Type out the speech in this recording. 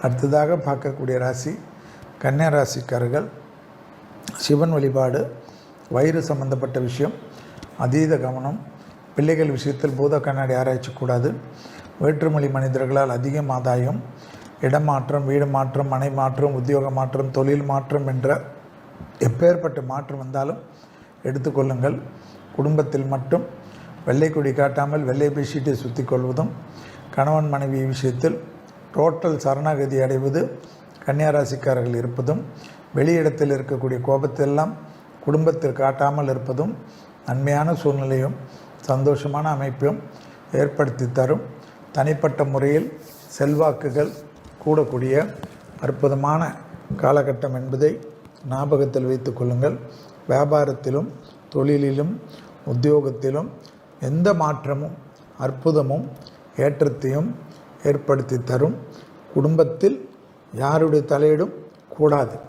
அடுத்ததாக பார்க்கக்கூடிய ராசி கன்னியா ராசிக்காரர்கள் சிவன் வழிபாடு வயிறு சம்பந்தப்பட்ட விஷயம் அதீத கவனம் பிள்ளைகள் விஷயத்தில் பூத கண்ணாடி ஆராய்ச்சி கூடாது வேற்றுமொழி மனிதர்களால் அதிகம் ஆதாயம் இடமாற்றம் வீடு மாற்றம் மனை மாற்றம் உத்தியோக மாற்றம் தொழில் மாற்றம் என்ற எப்பேற்பட்ட மாற்றம் வந்தாலும் எடுத்துக்கொள்ளுங்கள் குடும்பத்தில் மட்டும் வெள்ளை கொடி காட்டாமல் வெள்ளை பெட்ஷீட்டை சுற்றி கொள்வதும் கணவன் மனைவி விஷயத்தில் டோட்டல் சரணாகதி அடைவது கன்னியாராசிக்காரர்கள் இருப்பதும் வெளியிடத்தில் இருக்கக்கூடிய கோபத்தெல்லாம் குடும்பத்தில் காட்டாமல் இருப்பதும் நன்மையான சூழ்நிலையும் சந்தோஷமான அமைப்பையும் ஏற்படுத்தி தரும். தனிப்பட்ட முறையில் செல்வாக்குகள் கூடக்கூடிய அற்புதமான காலகட்டம் என்பதை ஞாபகத்தில் வைத்து கொள்ளுங்கள். வியாபாரத்திலும் தொழிலிலும் உத்தியோகத்திலும் எந்த மாற்றமும் அற்புதமும் ஏற்றத்தையும் ஏற்படுத்தி தரும். குடும்பத்தில் யாருடைய தலையீடும்? கூடாது.